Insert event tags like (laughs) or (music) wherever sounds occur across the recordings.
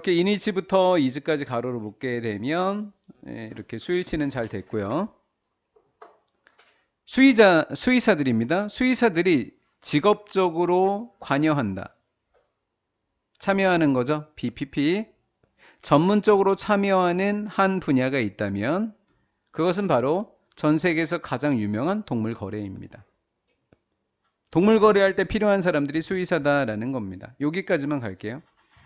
이렇게 이니치부터 이즈까지 가로로 묶게 되면 예, 이렇게 수일치는 잘 됐고요. 수의자 수의사들입니다. 수의사들이 직업적으로 관여한다. 참여하는 거죠. BPP. 전문적으로 참여하는 한 분야가 있다면 그것은 바로 전 세계에서 가장 유명한 동물 거래입니다. 동물 거래할 때 필요한 사람들이 수의사다라는 겁니다. 여기까지만 갈게요.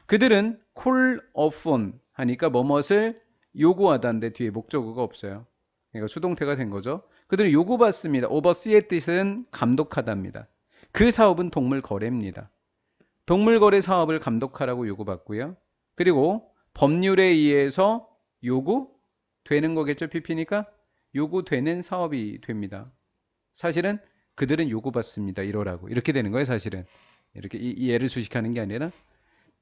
그들은 call upon 하니까 뭐뭇을 요구하다인데 뒤에 목적어가 없어요. 그러니까 수동태가 된 거죠. 그들은 요구받습니다. oversee의 뜻은 감독하다입니다. 그 사업은 동물 거래입니다. 동물 거래 사업을 감독하라고 요구받고요. 그리고 법률에 의해서 요구되는 거겠죠, PP니까? 요구되는 사업이 됩니다. 사실은 그들은 요구받습니다. 이러라고. 이렇게 되는 거예요, 사실은. 이렇게 이, 이 예를 수식하는 게 아니라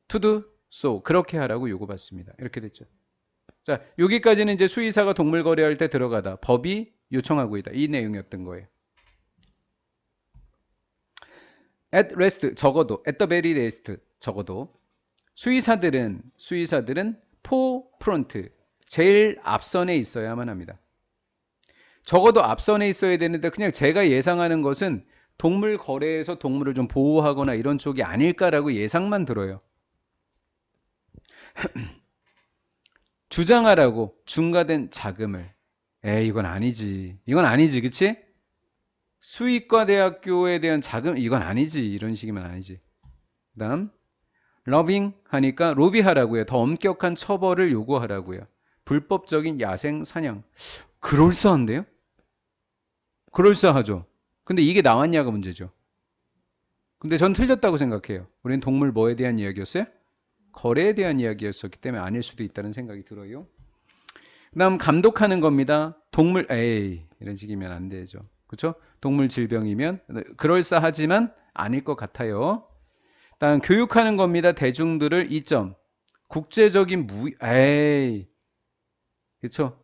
to do so 그렇게 하라고 요구받습니다. 이렇게 됐죠. 자, 여기까지는 이제 수의사가 동물 거래할 때 들어가다 법이 요청하고 있다. 이 내용이었던 거예요. at rest 적어도 at the very least 적어도 수의사들은 수의사들은 포 프론트 제일 앞선에 있어야만 합니다. 적어도 앞선에 있어야 되는데 그냥 제가 예상하는 것은 동물 거래에서 동물을 좀 보호하거나 이런 쪽이 아닐까라고 예상만 들어요. (clears throat) 주장하라고 중과된 자금을. 에이 이건 아니지. 이건 아니지 그치? 수의과 대학교에 대한 자금 이건 아니지. 이런 식이면 아니지. 그 다음 러빙 하니까 로비하라고요. 더 엄격한 처벌을 요구하라고요. 불법적인 야생 사냥. 그럴싸한데요? 그럴싸하죠. 근데 이게 나왔냐가 문제죠. 근데 전 틀렸다고 생각해요. 우리는 동물 뭐에 대한 이야기였어요? 거래에 대한 이야기였었기 때문에 아닐 수도 있다는 생각이 들어요. 그다음 감독하는 겁니다. 동물 에이 이런 식이면 안 되죠. 그렇죠? 동물 질병이면 그럴싸하지만 아닐 것 같아요. 다음 교육하는 겁니다. 대중들을 이점 국제적인 무 에이 그렇죠?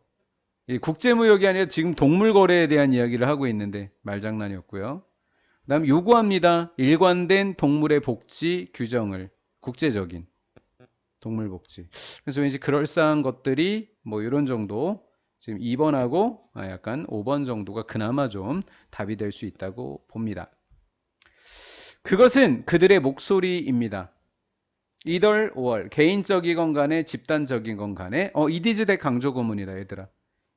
국제무역이 아니라 지금 동물 거래에 대한 이야기를 하고 있는데 말장난이었고요. 그다음 요구합니다. 일관된 동물의 복지 규정을 국제적인 동물복지. 그래서 왠지 그럴싸한 것들이 뭐 이런 정도 지금 2번하고 아, 약간 5번 정도가 그나마 좀 답이 될 수 있다고 봅니다. 그것은 그들의 목소리입니다. 이덜 5월 개인적이건 간에 집단적이건 간에 어 이디즈 대 강조 구문이다 얘들아.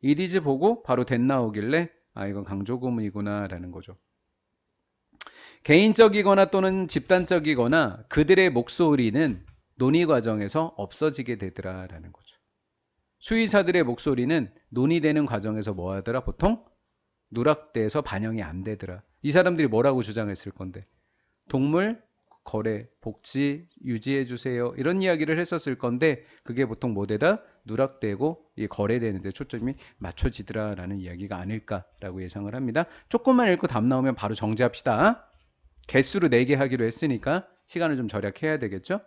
이디즈 보고 바로 된 나오길래 아 이건 강조 구문이구나 라는 거죠. 개인적이거나 또는 집단적이거나 그들의 목소리는 논의 과정에서 없어지게 되더라라는 거죠. 수의사들의 목소리는 논의되는 과정에서 뭐 하더라? 보통 누락돼서 반영이 안 되더라. 이 사람들이 뭐라고 주장했을 건데 동물 거래 복지 유지해 주세요 이런 이야기를 했었을 건데 그게 보통 뭐되다 누락되고 이 거래되는데 초점이 맞춰지더라라는 이야기가 아닐까라고 예상을 합니다. 조금만 읽고 답 나오면 바로 정지합시다. 개수로 4개 하기로 했으니까 시간을 좀 절약해야 되겠죠?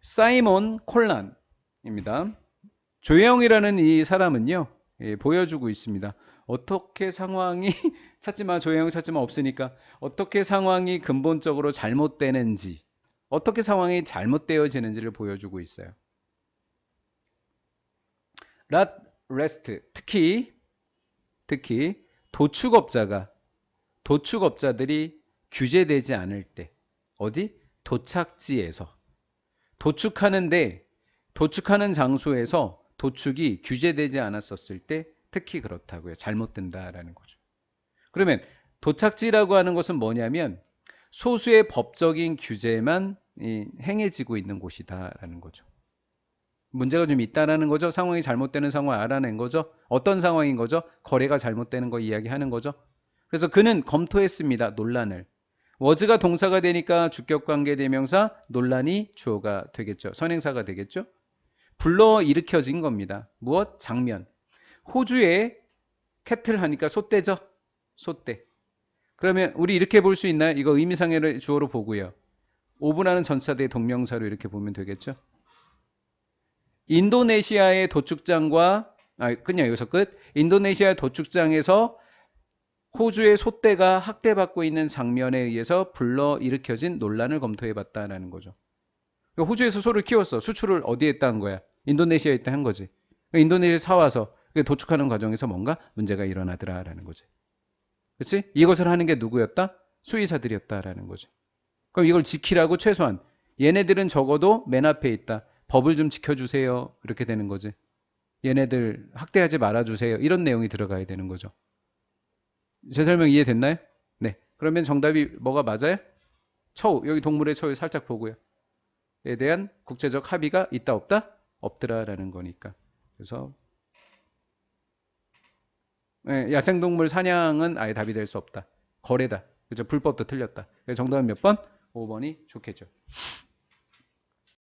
사이몬 콜란입니다. 조영이라는 이 사람은요 예, 보여주고 있습니다. 어떻게 상황이 (laughs) 찾지마 조영 찾지마 없으니까 어떻게 상황이 근본적으로 잘못되는지 어떻게 상황이 잘못되어지는지를 보여주고 있어요. 랏 레스트 특히 특히 도축업자가 도축업자들이 규제되지 않을 때 어디 도착지에서 도축하는데 도축하는 장소에서 도축이 규제되지 않았었을 때 특히 그렇다고요. 잘못된다라는 거죠. 그러면 도착지라고 하는 것은 뭐냐면 소수의 법적인 규제만 행해지고 있는 곳이다라는 거죠. 문제가 좀 있다라는 거죠. 상황이 잘못되는 상황을 알아낸 거죠. 어떤 상황인 거죠? 거래가 잘못되는 거 이야기하는 거죠. 그래서 그는 검토했습니다. 논란을. 워즈가 동사가 되니까 주격관계 대명사 논란이 주어가 되겠죠. 선행사가 되겠죠. 불러 일으켜진 겁니다. 무엇? 장면. 호주에 캐틀 하니까 소떼죠. 소떼. 그러면 우리 이렇게 볼 수 있나요? 이거 의미상의 주어로 보고요. 오분하는 전사대 동명사로 이렇게 보면 되겠죠. 인도네시아의 도축장과 아 그냥 여기서 끝. 인도네시아 도축장에서 호주의 소떼가 학대받고 있는 장면에 의해서 불러 일으켜진 논란을 검토해 봤다라는 거죠. 그러니까 호주에서 소를 키웠어. 수출을 어디에 했다 한 거야? 인도네시아에 있다 한 거지. 그러니까 인도네시아에 사와서 도축하는 과정에서 뭔가 문제가 일어나더라라는 거지. 그렇지? 이것을 하는 게 누구였다? 수의사들이었다라는 거지. 그럼 이걸 지키라고 최소한 얘네들은 적어도 맨 앞에 있다. 법을 좀 지켜주세요. 이렇게 되는 거지. 얘네들 학대하지 말아주세요. 이런 내용이 들어가야 되는 거죠. 제 설명 이해됐나요? 네. 그러면 정답이 뭐가 맞아요? 처우. 여기 동물의 처우 살짝 보고요. 에 대한 국제적 합의가 있다 없다? 없더라라는 거니까. 그래서 예, 야생동물 사냥은 아예 답이 될 수 없다. 거래다. 그죠? 불법도 틀렸다. 정답은 몇 번? 5번이 좋겠죠.